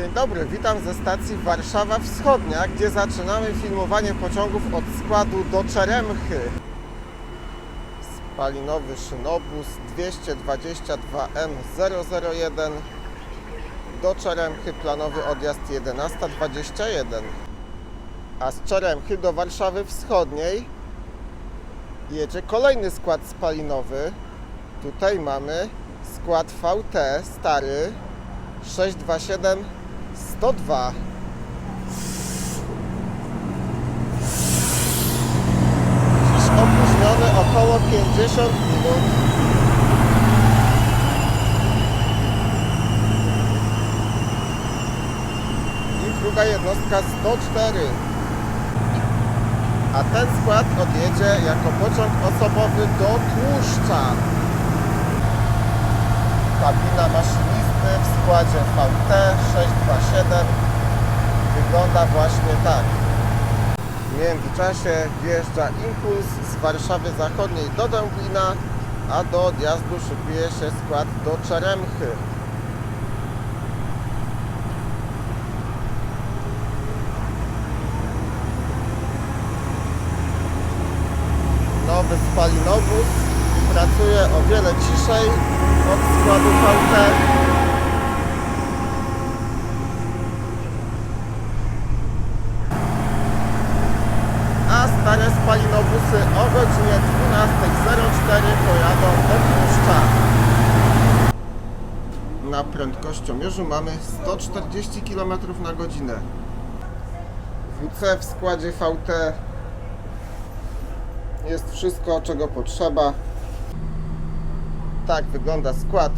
Dzień dobry, witam ze stacji Warszawa Wschodnia, gdzie zaczynamy filmowanie pociągów od składu do Czeremchy. Spalinowy szynobus 222M001 do Czeremchy planowy odjazd 11.21 a z Czeremchy do Warszawy Wschodniej jedzie kolejny skład spalinowy. Tutaj mamy skład VT stary 627 102 Dziś opóźniony około 50 minut. Druga jednostka 104 a ten skład odjedzie jako pociąg osobowy do Tłuszcza. Kabina w składzie VT 627 wygląda właśnie tak. W międzyczasie wjeżdża impuls z Warszawy Zachodniej do Dęblina, a do odjazdu szykuje się skład do Czeremchy. Nowy spalinowóz pracuje o wiele ciszej od składu VT. A stare spalinowózy o godzinie 12.04 pojadą do Tłuszcza. Na prędkościomierzu mamy 140 km na godzinę. WC w składzie VT jest wszystko, czego potrzeba. Tak wygląda skład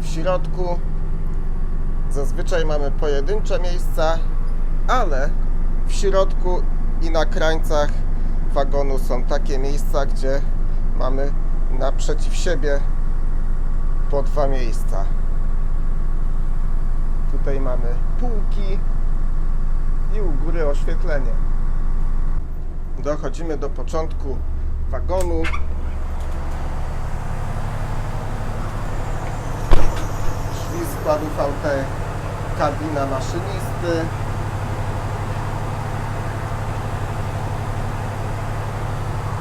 w środku. Zazwyczaj mamy pojedyncze miejsca, ale w środku i na krańcach wagonu są takie miejsca, gdzie mamy naprzeciw siebie po dwa miejsca. Tutaj mamy półki i u góry oświetlenie. Dochodzimy do początku wagonu. Drzwi składu VT, kabina maszynisty.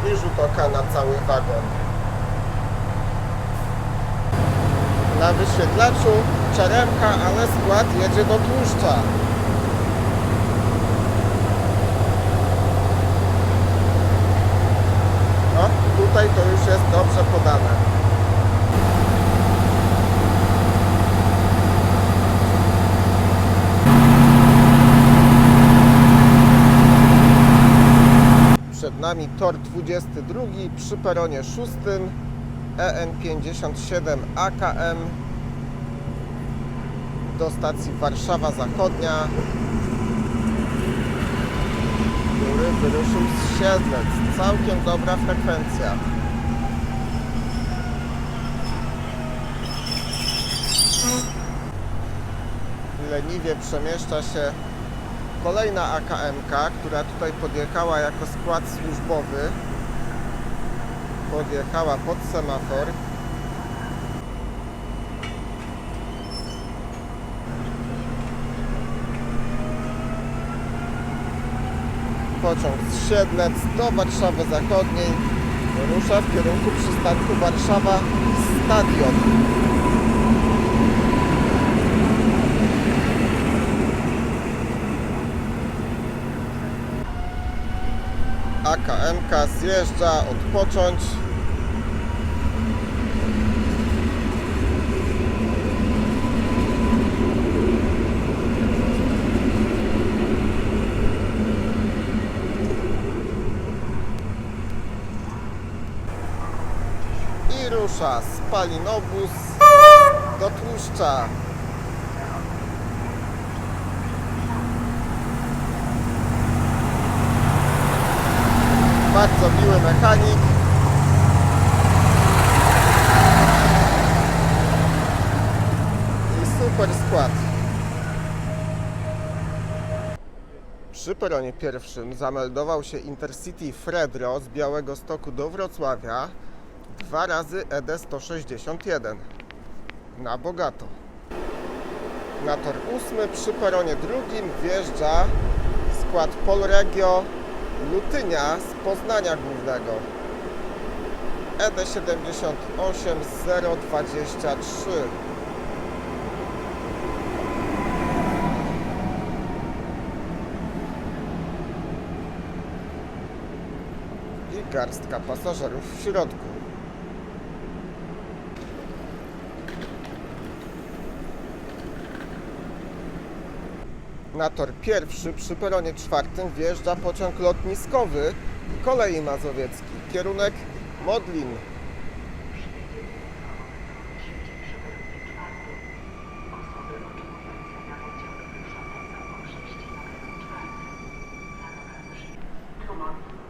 I rzut oka na cały wagon. Na wyświetlaczu czeremka, ale skład jedzie do tłuszcza. No, tutaj to już jest dobrze podane. Przed nami tor 22 przy peronie 6 EN57 AKM do stacji Warszawa Zachodnia który wyruszył z Siedlec. Całkiem dobra frekwencja. Leniwie przemieszcza się kolejna AKM-ka, która tutaj podjechała jako skład służbowy. Podjechała pod semafor. Pociąg z Siedlec do Warszawy Zachodniej rusza w kierunku przystanku Warszawa Stadion. AKM-ka zjeżdża odpocząć. i rusza spalinobus do tłuszcza. Bardzo miły mechanik. I super skład. Przy peronie pierwszym zameldował się Intercity Fredro z Białego Stoku do Wrocławia dwa razy ED 161 na bogato. Na tor ósmy przy peronie drugim wjeżdża skład Polregio Lutynia z Poznania Głównego. E ED78 023. I garstka pasażerów w środku. Na tor pierwszy przy peronie czwartym wjeżdża pociąg lotniskowy kolei mazowieckiej. Kierunek Modlin.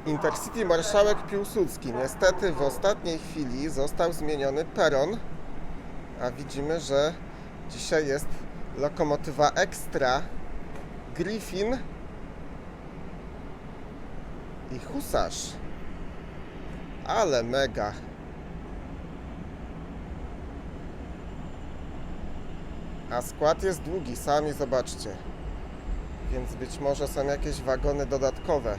Intercity Marszałek Piłsudski. Niestety w ostatniej chwili został zmieniony peron, a widzimy, że dzisiaj jest lokomotywa ekstra Griffin i Husarz. Ale mega. A skład jest długi, sami zobaczcie. Więc być może są jakieś wagony dodatkowe.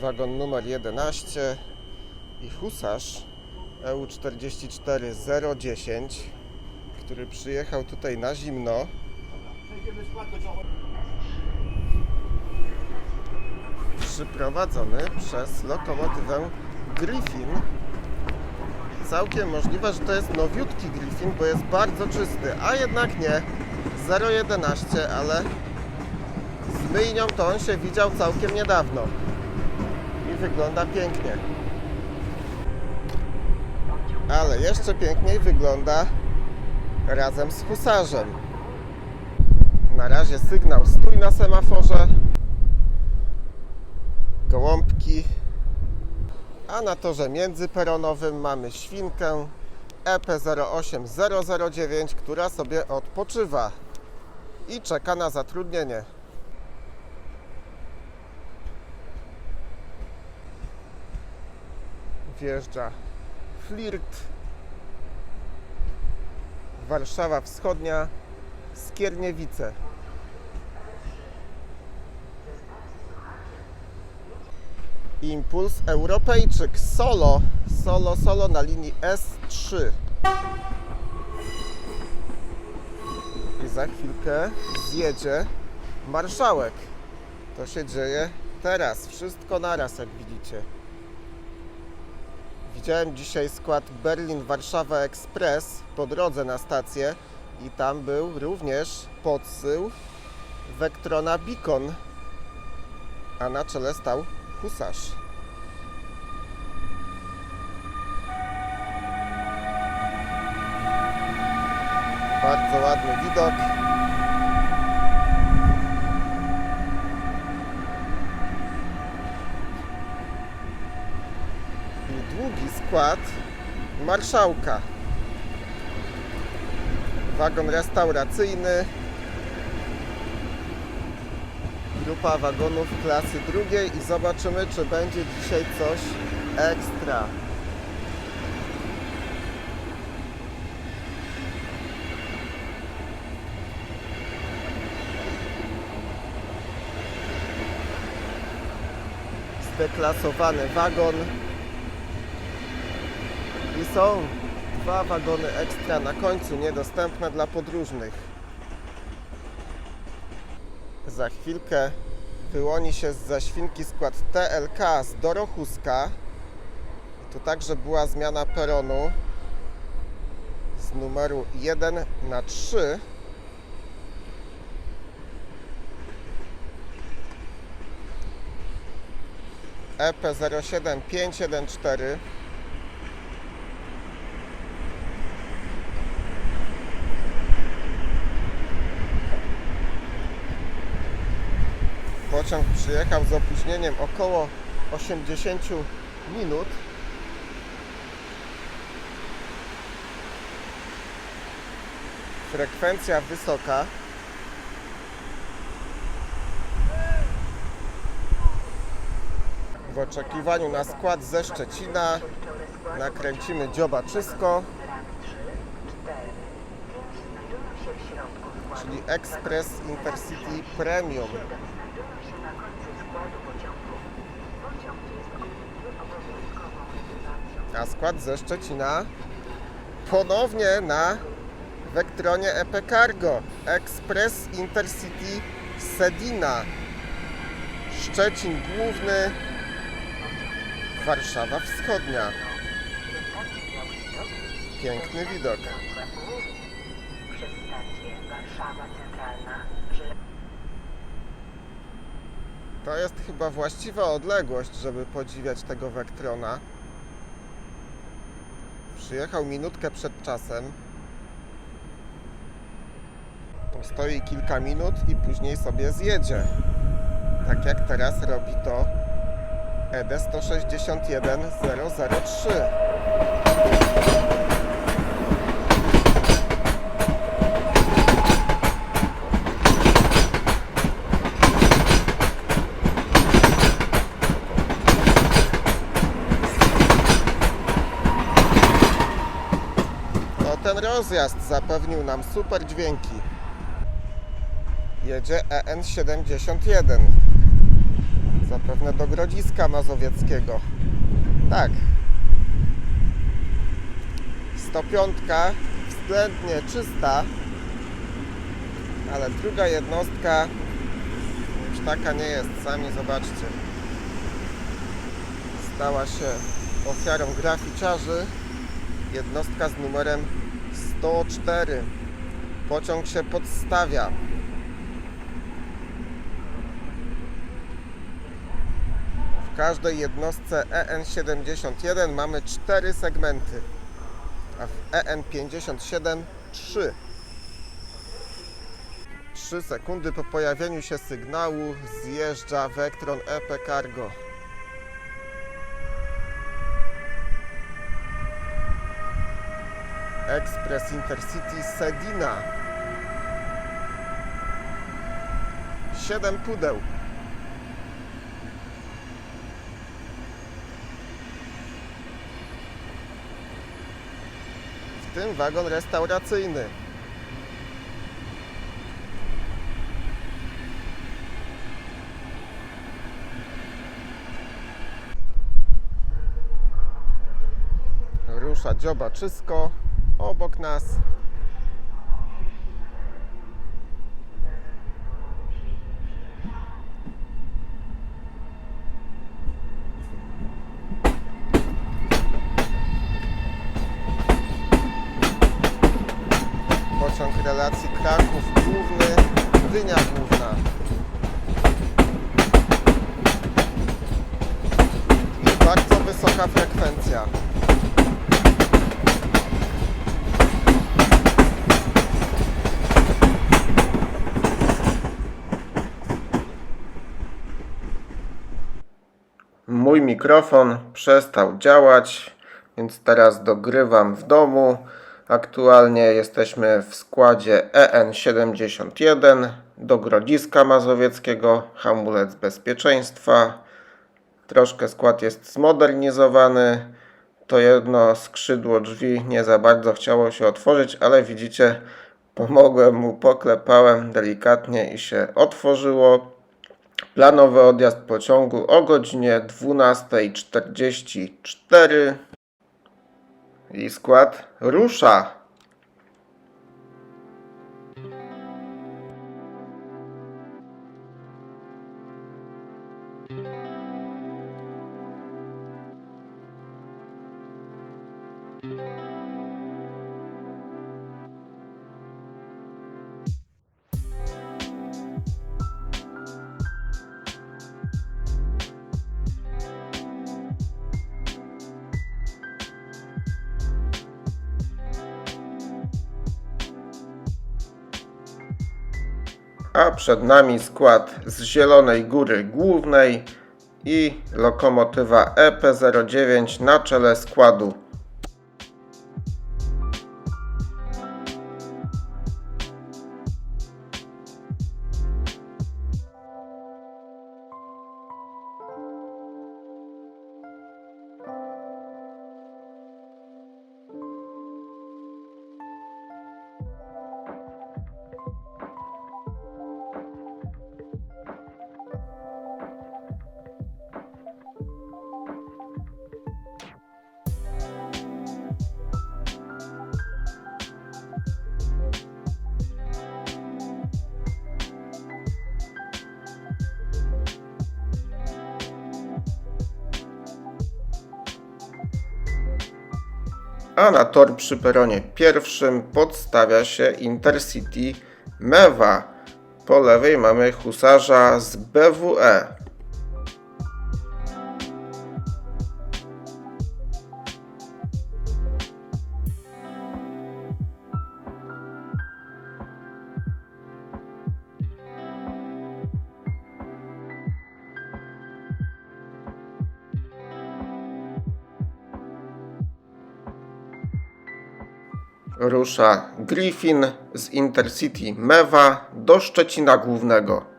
Wagon numer 11 i Husarz E EU44010, który przyjechał tutaj na zimno. Przyprowadzony przez lokomotywę Griffin. Całkiem możliwe, że to jest nowiutki Griffin, bo jest bardzo czysty, a jednak nie. 0,11, ale z myjnią to on się widział całkiem niedawno. I wygląda pięknie. Ale jeszcze piękniej wygląda razem z husarzem. Na razie sygnał stój na semaforze. Gołąbki. A na torze międzyperonowym mamy świnkę E EP08009, która sobie odpoczywa i czeka na zatrudnienie. Wjeżdża Flirt, Warszawa Wschodnia, Skierniewice. Impuls Europejczyk solo, solo, solo na linii S3. I za chwilkę zjedzie marszałek. To się dzieje teraz, wszystko naraz, jak widzicie. Widziałem dzisiaj skład Berlin-Warszawa Express po drodze na stację i tam był również podsył Vectrona Beacon, a na czele stał husarz. Bardzo ładny widok. I długi skład marszałka. Wagon restauracyjny. Grupa wagonów klasy drugiej i zobaczymy, czy będzie dzisiaj coś ekstra. Zdeklasowany wagon. I są dwa wagony ekstra na końcu, niedostępne dla podróżnych. Za chwilkę wyłoni się z zaświnki skład TLK z Dorochuska. Tu także była zmiana peronu z numeru 1 na 3. E EP07514 Pociąg przyjechał z opóźnieniem około 80 minut. Frekwencja wysoka. W oczekiwaniu na skład ze Szczecina nakręcimy dzioba czysko. czyli Express Intercity Premium. Znajdują się na końcu składu pociągu. Pociąg jest objęty obowiązkową rezerwacją. A skład ze Szczecina ponownie na Vectronie EP Cargo. Express Intercity Sedina. Szczecin Główny. Warszawa Wschodnia. Piękny widok. To jest chyba właściwa odległość, żeby podziwiać tego Vectrona Przyjechał minutkę przed czasem. Stoi kilka minut i później sobie zjedzie. Tak jak teraz robi to ED 161003 No ten rozjazd zapewnił nam super dźwięki. Jedzie E EN71. Zapewne do Grodziska Mazowieckiego. Tak. 105 względnie czysta, ale druga jednostka już taka nie jest, sami zobaczcie. Stała się ofiarą graficiarzy jednostka z numerem 104. Pociąg się podstawia. W każdej jednostce EN71 mamy 4 segmenty, a w EN57 3. 3 sekundy po pojawieniu się sygnału zjeżdża Vectron EP Cargo. Express Intercity Sedina. Siedem pudeł. W tym wagon restauracyjny. Rusza dzioba czysko obok nas. Pociąg relacji Kraków Główny, Gdynia Główna. I bardzo wysoka frekwencja. Mój mikrofon przestał działać, więc teraz dogrywam w domu. Aktualnie jesteśmy w składzie EN71 do Grodziska Mazowieckiego, hamulec bezpieczeństwa. Troszkę skład jest zmodernizowany. To jedno skrzydło drzwi nie za bardzo chciało się otworzyć, ale widzicie, pomogłem mu, poklepałem delikatnie i się otworzyło. Planowy odjazd pociągu o godzinie 12.44 i skład rusza. A przed nami skład z Zielonej Góry Głównej i lokomotywa E EP09 na czele składu. A na tor przy peronie pierwszym podstawia się Intercity Mewa. Po lewej mamy husarza z BWE. Rusza Griffin z Intercity Mewa do Szczecina Głównego.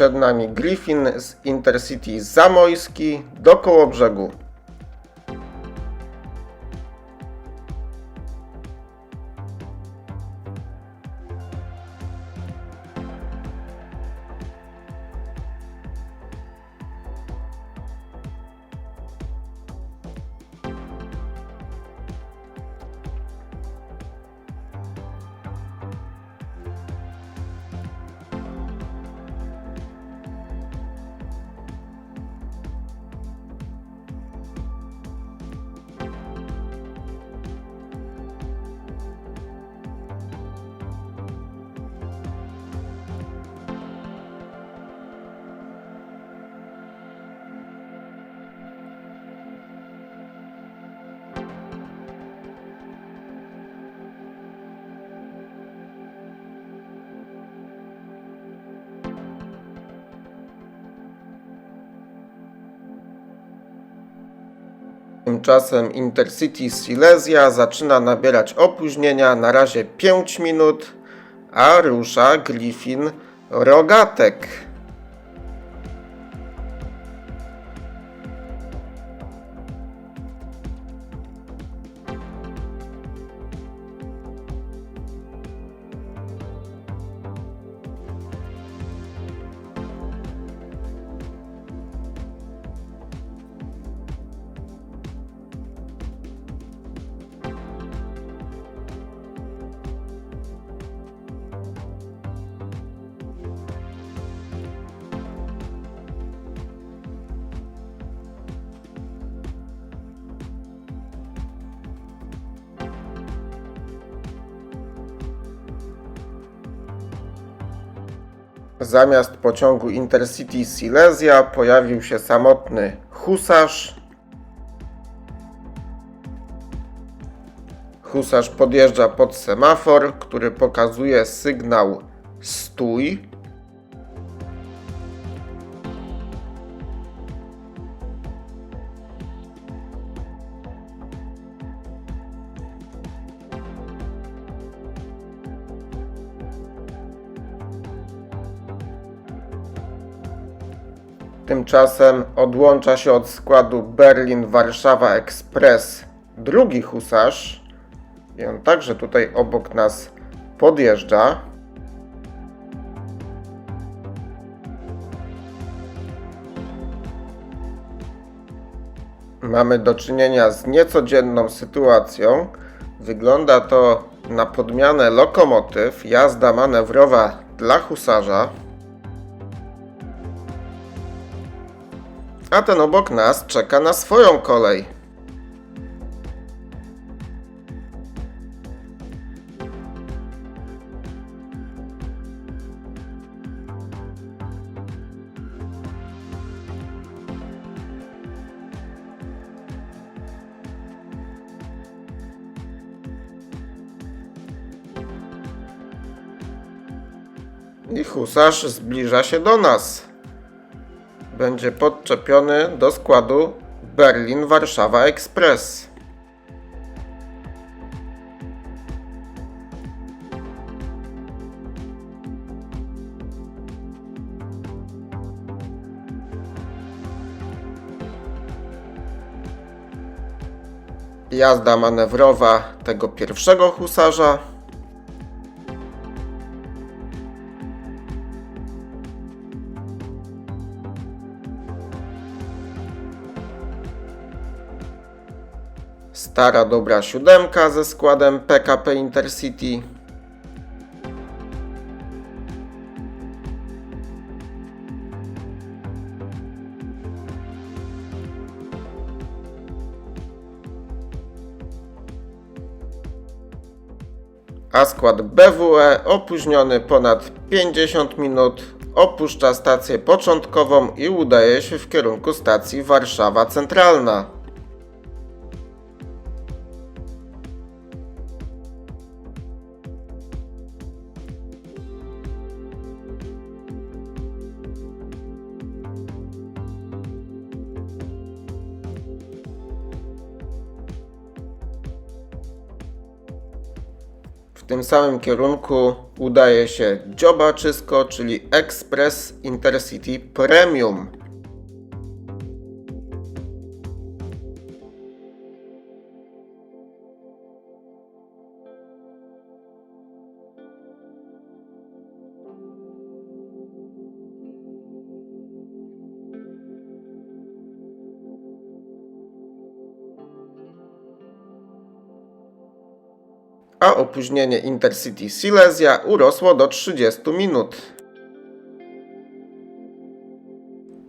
Przed nami Griffin z Intercity Zamojski do Kołobrzegu. Tymczasem Intercity Silesia zaczyna nabierać opóźnienia, na razie 5 minut, a rusza Griffin Rogatek. Zamiast pociągu Intercity Silesia pojawił się samotny husarz. Husarz podjeżdża pod semafor, który pokazuje sygnał stój. Tymczasem odłącza się od składu Berlin-Warszawa Express drugi husarz. I on także tutaj obok nas podjeżdża. Mamy do czynienia z niecodzienną sytuacją. Wygląda to na podmianę lokomotyw, jazda manewrowa dla husarza. A ten obok nas czeka na swoją kolej. I husarz zbliża się do nas będzie podczepiony do składu Berlin-Warszawa Express. Jazda manewrowa tego pierwszego husarza. Stara dobra siódemka ze składem PKP Intercity. A skład BWE opóźniony ponad 50 minut opuszcza stację początkową i udaje się w kierunku stacji Warszawa Centralna. Tym samym kierunku udaje się Dziobaczysko, czyli Express Intercity Premium. A opóźnienie Intercity Silesia urosło do 30 minut.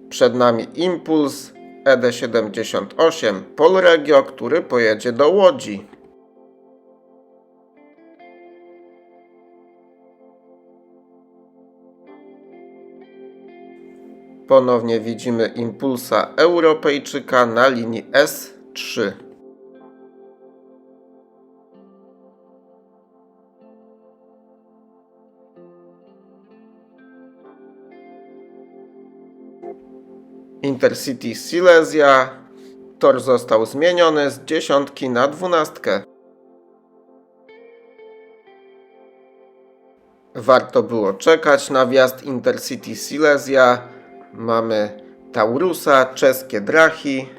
Przed nami Impuls ED78 Polregio, który pojedzie do Łodzi. Ponownie widzimy Impulsa Europejczyka na linii S3. Intercity Silesia. Tor został zmieniony z dziesiątki na dwunastkę. Warto było czekać na wjazd Intercity Silesia. Mamy Taurusa, czeskie Drachi.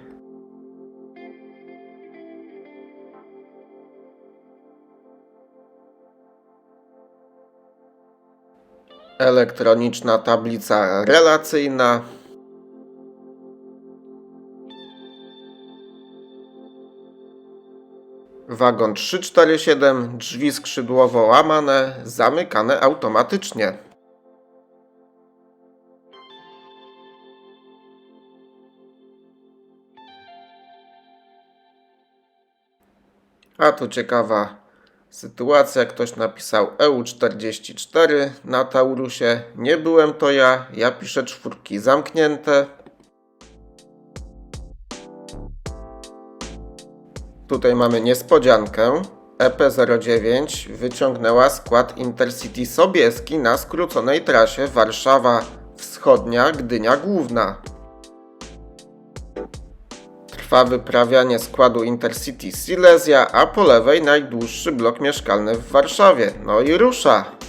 Elektroniczna tablica relacyjna. Wagon 347, drzwi skrzydłowo łamane, zamykane automatycznie. A tu ciekawa sytuacja. Ktoś napisał EU44 na Taurusie. Nie byłem to ja. Ja piszę czwórki zamknięte. Tutaj mamy niespodziankę. EP09 wyciągnęła skład Intercity Sobieski na skróconej trasie Warszawa Wschodnia Gdynia Główna. Trwa wyprawianie składu Intercity Silesia, a po lewej najdłuższy blok mieszkalny w Warszawie. No i rusza.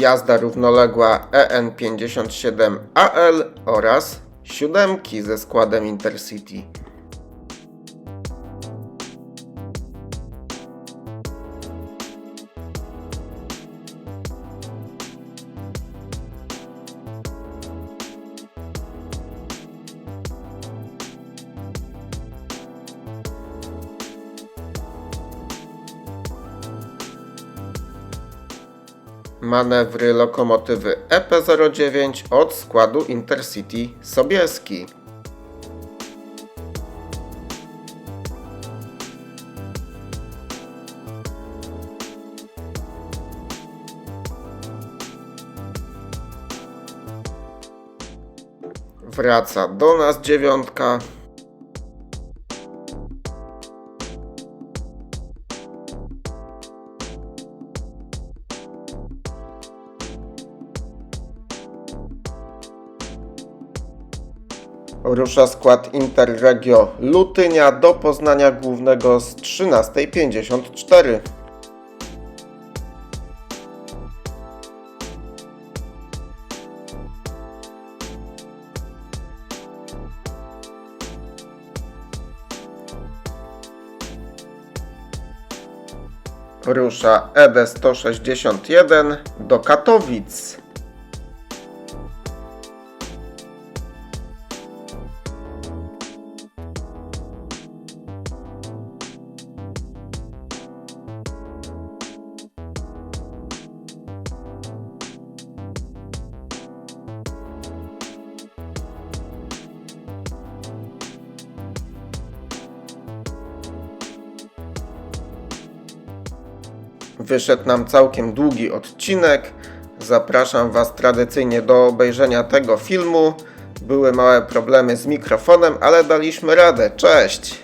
Jazda równoległa E EN57AL oraz siódemki ze składem Intercity. Manewry lokomotywy EP09 od składu Intercity Sobieski. Wraca do nas dziewiątka. Rusza skład Interregio Lutynia do Poznania Głównego z 13.54. Rusza ED 161 do Katowic. Wyszedł nam całkiem długi odcinek. Zapraszam Was tradycyjnie do obejrzenia tego filmu. Były małe problemy z mikrofonem, ale daliśmy radę. Cześć!